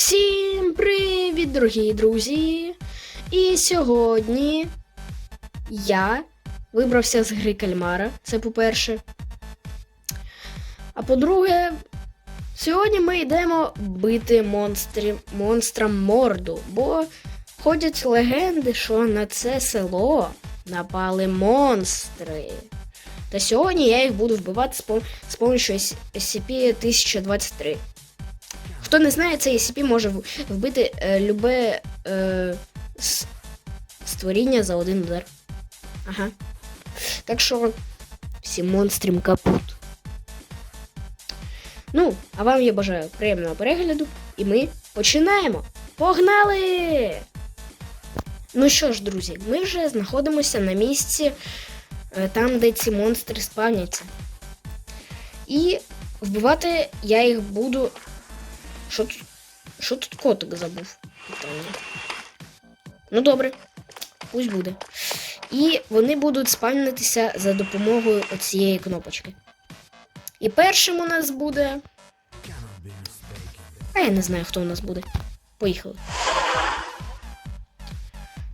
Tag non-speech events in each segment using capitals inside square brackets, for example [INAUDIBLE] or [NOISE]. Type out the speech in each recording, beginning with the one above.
Всім привіт, дорогі друзі! І сьогодні я вибрався з гри кальмара. Це по-перше. А по-друге, сьогодні ми йдемо бити монстрів, монстрам морду, бо ходять легенди, що на це село напали монстри. Та сьогодні я їх буду вбивати з, пом- з помощью SCP-1023. Хто не знає, цей SCP може вбити е, любе е, створіння за один удар. Ага. Так що всім монстрам капут. Ну, а вам я бажаю приємного перегляду, і ми починаємо. Погнали! Ну що ж, друзі, ми вже знаходимося на місці, е, там, де ці монстри спавняться. І вбивати я їх буду. Що тут? Що тут котик забув? Ну добре, пусть буде. І вони будуть спавнитися за допомогою оцієї кнопочки. І першим у нас буде. А я не знаю, хто у нас буде. Поїхали.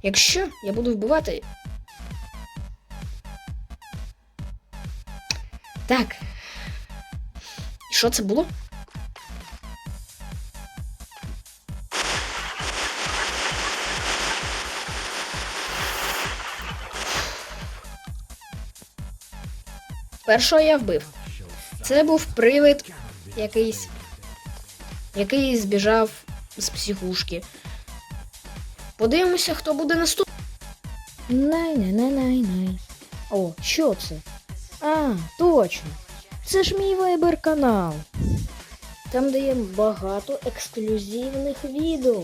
Якщо я буду вбивати. Так. Що це було? Першого я вбив. Це був привид якийсь, який збіжав з психушки. Подивимося, хто буде наступний. Най-най-най-най-най. О, що це? А, точно. Це ж мій вайбер канал. Там де є багато ексклюзивних відео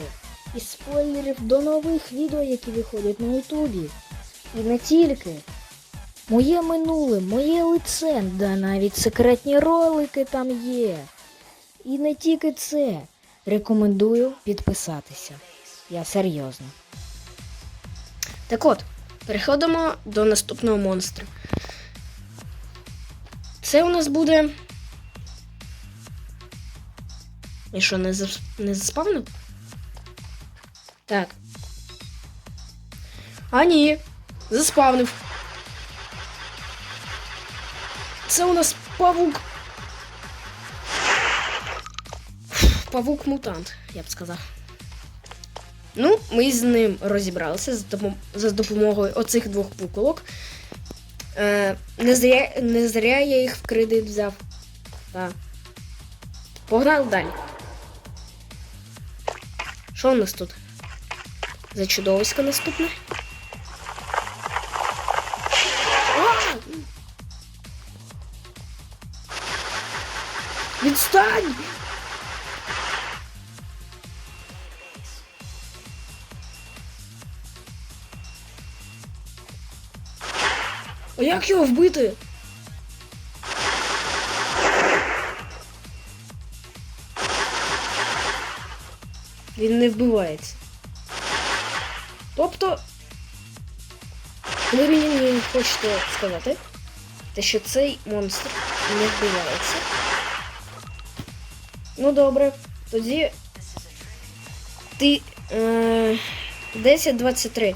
і спойлерів до нових відео, які виходять на Ютубі. І не тільки. Моє минуле, моє лице, да навіть секретні ролики там є. І не тільки це. Рекомендую підписатися. Я серйозно. Так от, переходимо до наступного монстра. Це у нас буде. І що, не, зас... не заспавнив? Так. А ні, заспавнив. Це у нас павук. Павук-мутант, я б сказав. Ну, ми з ним розібралися за, допомогою оцих двох пуколок. Е, не, зря, не зря я їх в кредит взяв. Так. Погнали далі. Що у нас тут? За чудовисько наступне. Відстань! А як його вбити? Він не вбивається. Тобто, ви мені хочете сказати, те, що цей монстр не вбивається. Ну добре, тоді ти е, 10-23.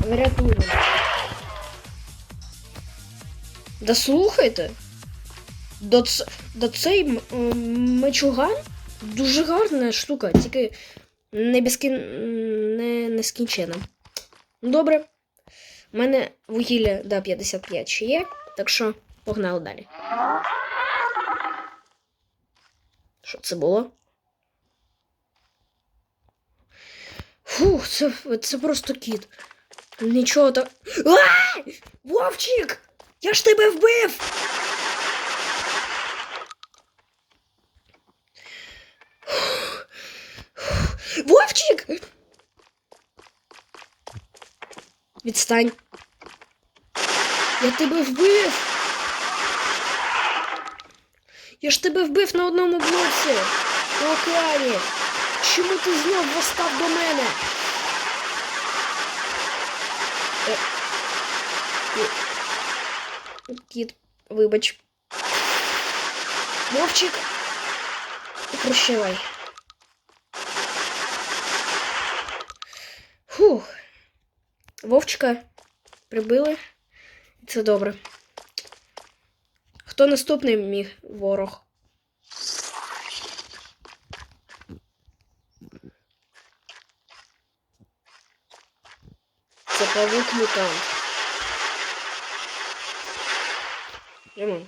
Врятуй. Да слухайте. Да, ц... да цей мечуган дуже гарна штука, тільки не безкін... не нескінчена. Добре. У мене вугілля да, 55 ще є, так що погнали далі. Що це було? Фух, це, це просто кіт. Нічого так. А! Вовчик! Я ж тебе вбив! Вовчик! Відстань. Я тебе вбив! Я ж тебе вбив на одному блоці! У океані! Чому ти знов восстав до мене? Е, е, Кіт, вибач. Вовчик. Прощавай. Фух. Вовчика прибили. Це добре. Хто наступний міг ворог? Це павук мутант. Йому.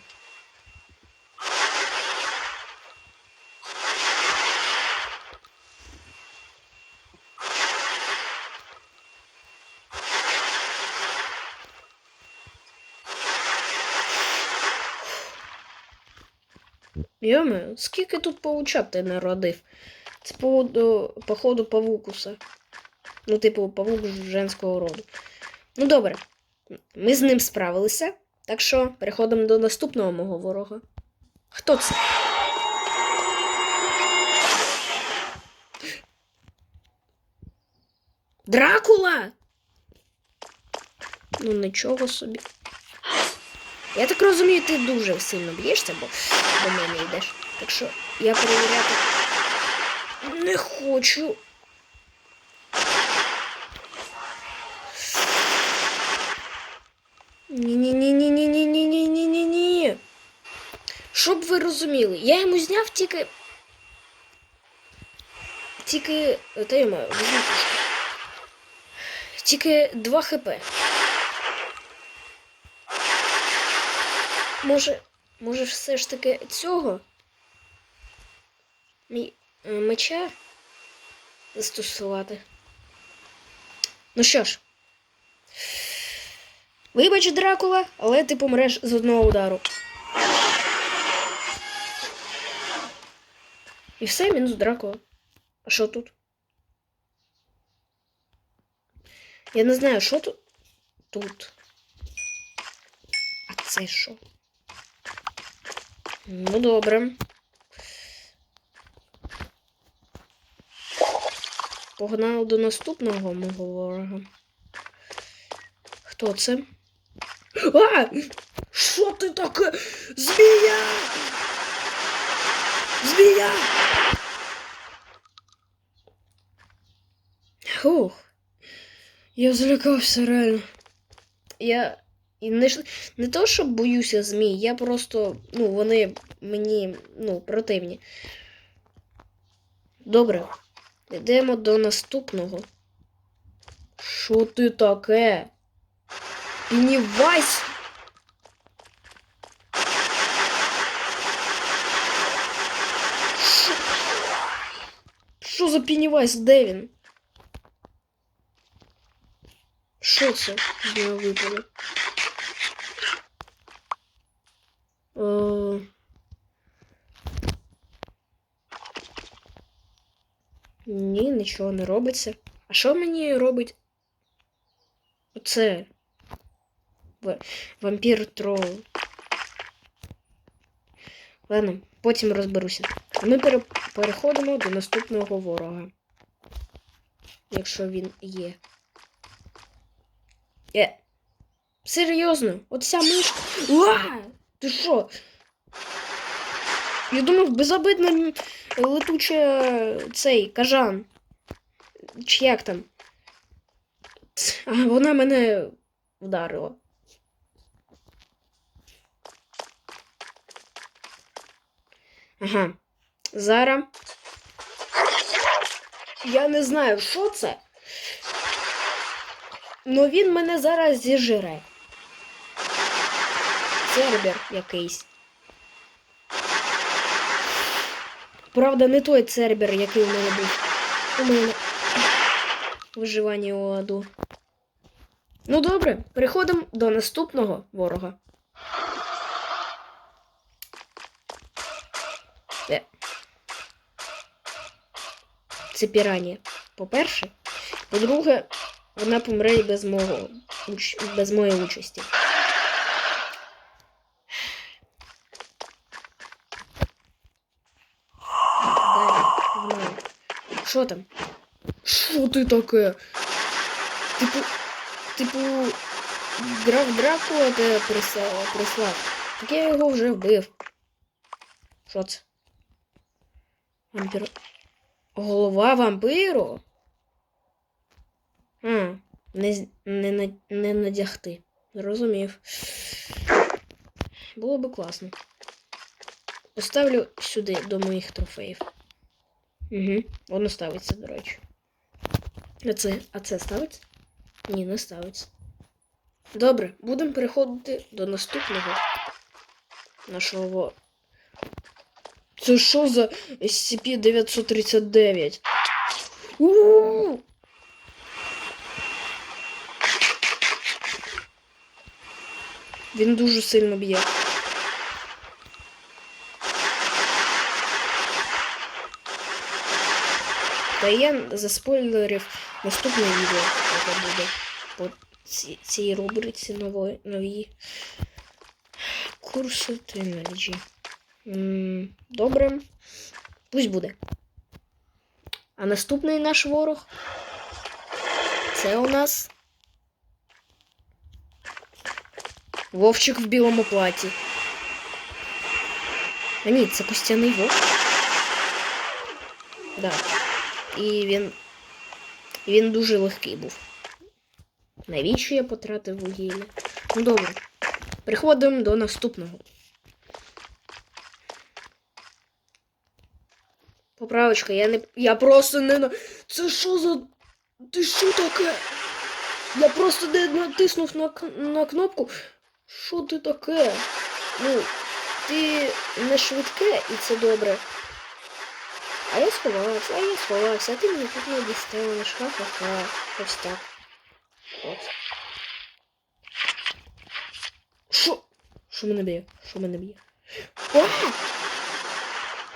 Йоме, скільки тут паучат ти народив? Це походу, походу павукуса. Ну, типу, павук женського роду. Ну, добре. Ми з ним справилися. Так що переходимо до наступного мого ворога. Хто це? Дракула! Ну, нічого собі. Я так розумію, ти дуже сильно б'єшся, бо до мене йдеш. Так що я перевіряти не хочу. Ні-ні-ні-ні-ні-ні-ні-ні-ні-ні. Щоб ви розуміли, я йому зняв тільки. Тільки. Та я маю. Тільки 2 хп. Може, може, все ж таки цього? Мі... е, Меча застосувати. Ну що ж. Вибач, Дракула, але ти помреш з одного удару. І все, мінус Дракула. А що тут? Я не знаю, що тут. Тут. А це що? Ну, добре. Погнали до наступного мого ворога. Хто це? А! Що ти таке? Змія! Змія! Фух. Я злякався реально. Я і не, не то, що боюся змій, я просто, ну, вони мені, ну, противні. Добре. Йдемо до наступного. Що ти таке? Пінівайс? Що? За Пінівайс? Де він? Що це з нього? Е, Ні, нічого не робиться. А що мені робить? Оце. Вампір трол. Ладно, потім розберуся. А ми пере... переходимо до наступного ворога. Якщо він є. Е. Серйозно? Оця мишка. Уа! Ти що? Я думав, безобидна м- летуча цей кажан. Чи як там? А вона мене вдарила. Ага. Зараз. Я не знаю, що це. Но він мене зараз зіжире. Цербер якийсь. Правда, не той цербер, який у мене був. У мене виживання у аду. Ну добре, переходимо до наступного ворога. Е. Це піранія. По-перше. По-друге, вона помре без мого без моєї участі. Далі, погнали. Що там? Що ти таке? Типу, типу, граф Дракула тебе прислав, прислав. Так я його вже вбив. Що це? Вампір. Голова вампиру? А, не, не, не надягти. Зрозумів. Було би класно. Поставлю сюди до моїх трофеїв. Угу, воно ставиться, до речі. А це, а це ставиться? Ні, не ставиться. Добре, будемо переходити до наступного нашого. Це що за SCP-939? У-у-у! Він дуже сильно б'є. Та я заспойлерив наступне відео, яке буде по ці- цій рубриці нової, новій. Курси Technology. М, Добре. Пусть буде. А наступний наш ворог. Це у нас. Вовчик в білому платі. А ні, це костяний вовк. Да. І він. Він дуже легкий був. Навіщо я потратив вугілля? Ну добре. Переходимо до наступного. Поправочка, я не. Я просто не на. Це що за. Ти що таке? Я просто не натиснув на, на кнопку. Що ти таке? Ну, ти не швидке і це добре. А я сховався, а я сховався, а ти мене тут не дістанеш, ха-ха-ха. Ось так. Що? Що мене б'є? Що мене б'є? О!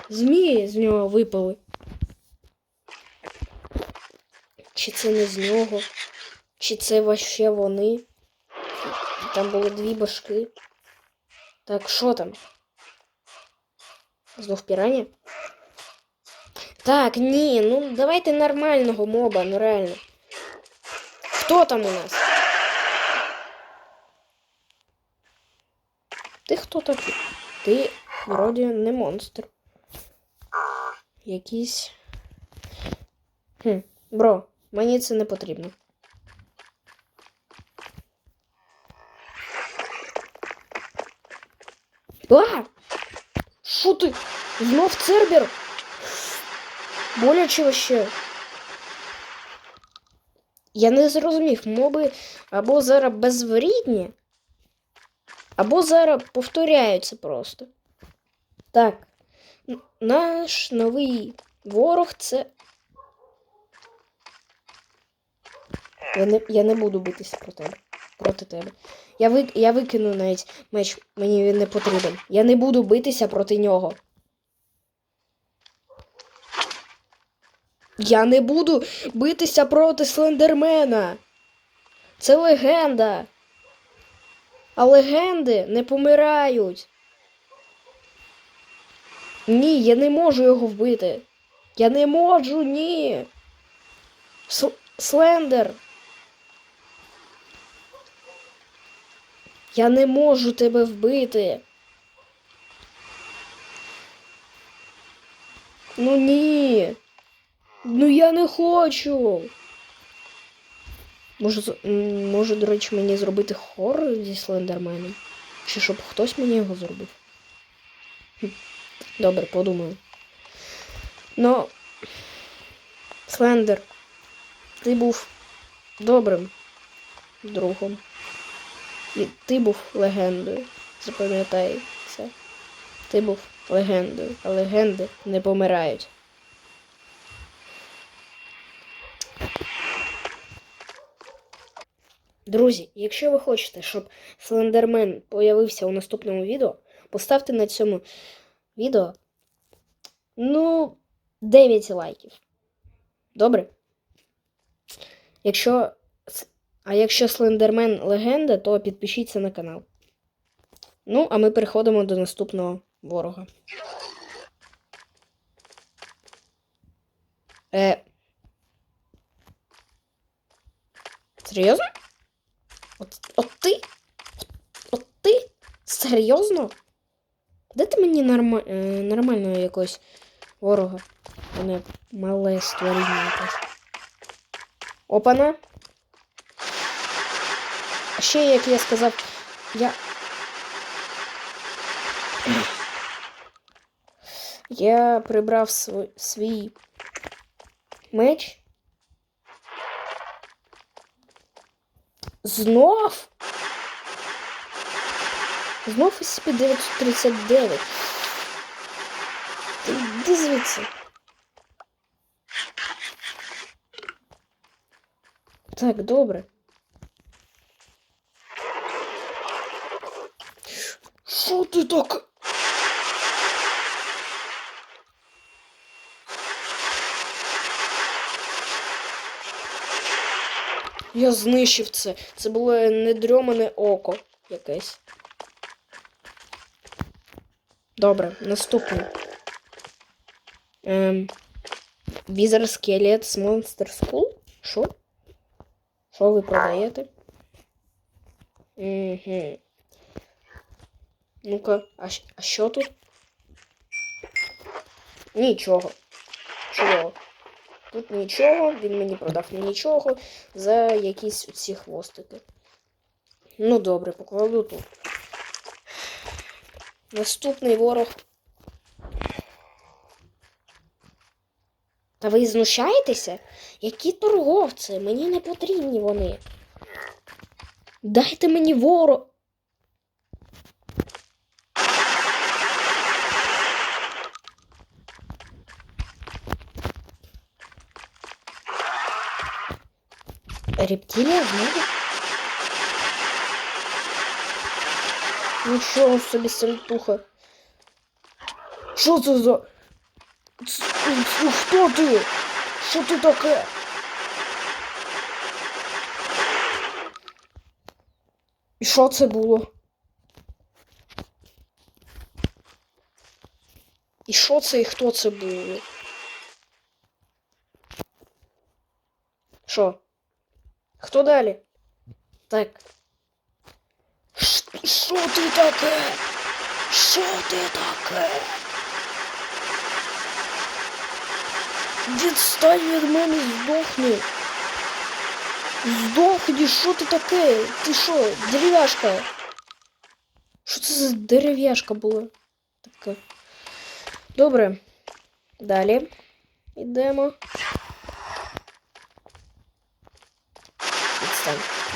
Змії з нього випали. Чи це не з нього? Чи це вообще вони? Там були дві башки. Так, що там? Знов піраня? Так, ні, ну давайте нормального моба, ну реально. Хто там у нас? Ти хто такий? Ти вроді не монстр. Якийсь. Хм, бро, мені це не потрібно. А! Що ти? Знов Цербер? Боляче вообще. Я не зрозумів, моби або зараз безврідні, або зараз повторяються просто. Так. Наш новий ворог це. Я не, я не буду битися проти тебе. Проти тебе. Я, ви, я викину навіть меч, мені він не потрібен. Я не буду битися проти нього. Я не буду битися проти Слендермена. Це легенда. А легенди не помирають. Ні, я не можу його вбити. Я не можу, ні. С- Слендер. Я не можу тебе вбити. Ну ні. Ну я не хочу. Може, може, до речі, мені зробити хоррор зі Слендерменом? Чи щоб хтось мені його зробив? Добре, подумаю. Ну, Слендер, ти був добрим другом. І ти був легендою. Запам'ятай це. Ти був легендою, а легенди не помирають. Друзі, якщо ви хочете, щоб Слендермен появився у наступному відео, поставте на цьому відео ну 9 лайків. Добре? Якщо а якщо Слендермен легенда, то підпишіться на канал. Ну, а ми переходимо до наступного ворога. Е. Серйозно? От, от ти? От, ти? Серйозно? Де ти мені норма, е, нормального якогось ворога? А не мале створіння якесь. Опана. ще, як я сказав, я. [CLEARS THROAT] Я прибрав свій меч. Знов? Знов SCP-939. Ти йди звідси. Так, добре. Що ти так? Я знищив це. Це було недрьомане око якесь. Добре, наступний. Ем, Wizard Skelet's Monster School? Що? Що ви продаєте? Угу. Ну-ка, а, а що тут? Нічого. Чого? Тут нічого, він мені продав нічого за якісь ці хвостики. Ну добре, покладу тут. Наступний ворог. Та ви знущаєтеся? Які торговці? Мені не потрібні вони. Дайте мені ворог. Рептилія знову? Нічого собі сальтуха. Що це за. Ц- Хто ти? Що ти таке? І що це було? І що це і хто це було? Що? Хто далі? Так. Ш- Що ти таке? Що ти таке? Відстань від мене, здохни. Здохни, що ти таке? Ти що, дерев'яшка? Що це за дерев'яшка була? Така. Добре. Далі. Йдемо.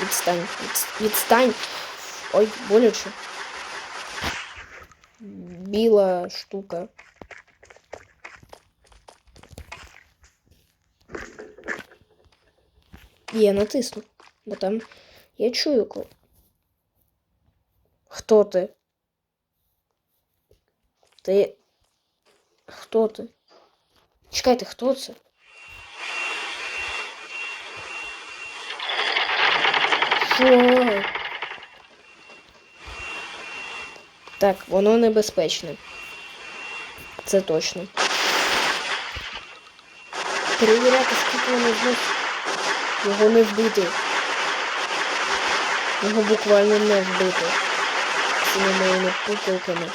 Відстань, відстань, відс- відстань. Ой, боляче. Біла штука. Я натисну, бо там я чую кого. Хто ти? Ти. Хто ти? Чекайте, хто це? Що? Так, воно небезпечне. Це точно. Перевіряти, скільки воно зносить. Його не вбити. Його буквально не вбити. Цими моїми пукалками.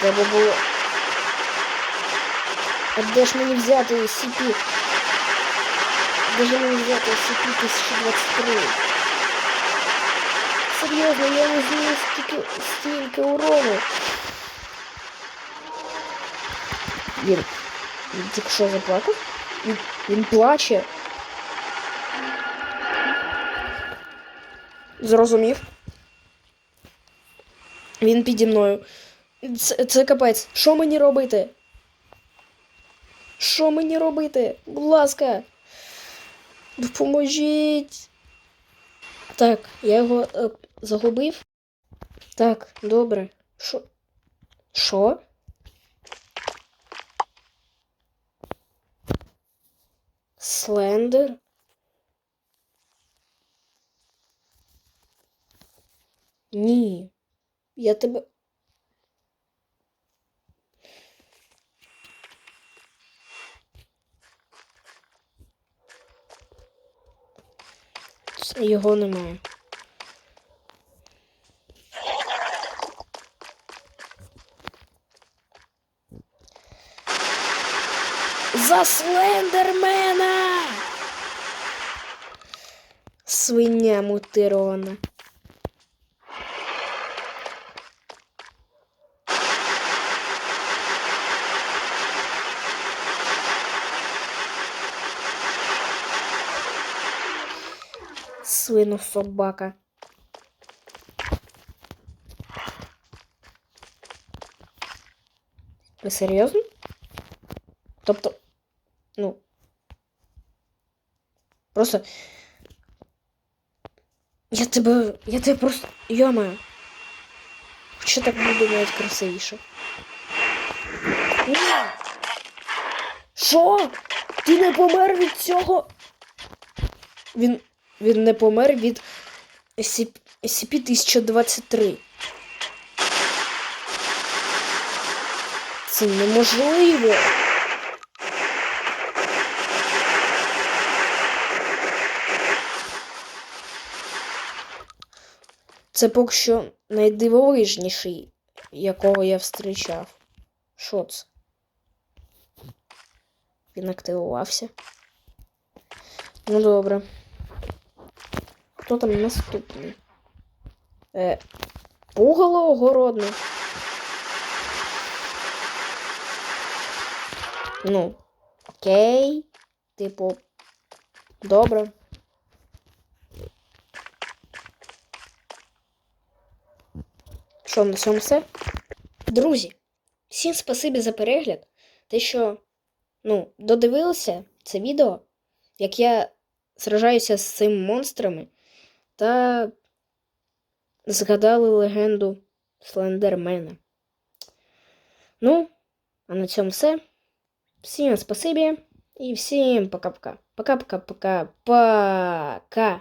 Треба було. А де ж мені взяти SCP? Де ж мені взяти SCP 1023? Серйозно, я не знаю стільки, стільки урону. Він, він тільки що заплакав? Він, він плаче. Зрозумів. Він піді мною. Це, це капець. Що мені робити? Що мені робити? Будь ласка. Допоможіть. Так, я його е, загубив. Так, добре. Що? Що? Слендер? Ні. Я тебе. Його немає. За Слендермена! свиня мутирована. Свину собака. Ви серйозно? Тобто, ну. Просто. Я тебе. Я тебе просто. Йома. Що так буду навіть красивіше? Ні. Що? Ти не помер від цього? Він. Він не помер від SCP-1023. Це неможливо. Це поки що найдивовижніший, якого я встрічав. Що це? Він активувався. Ну добре. Хто там наступний? Е, пугало огородне. Ну, окей. Типу, добре. Що, на цьому все? Друзі, всім спасибі за перегляд. Те, що ну, додивилися це відео, як я сражаюся з цими монстрами, та згадали легенду Слендермена. Ну, а на цьому все. Всім спасибі і всім пока-пока. Пока-пока-пока. Пока.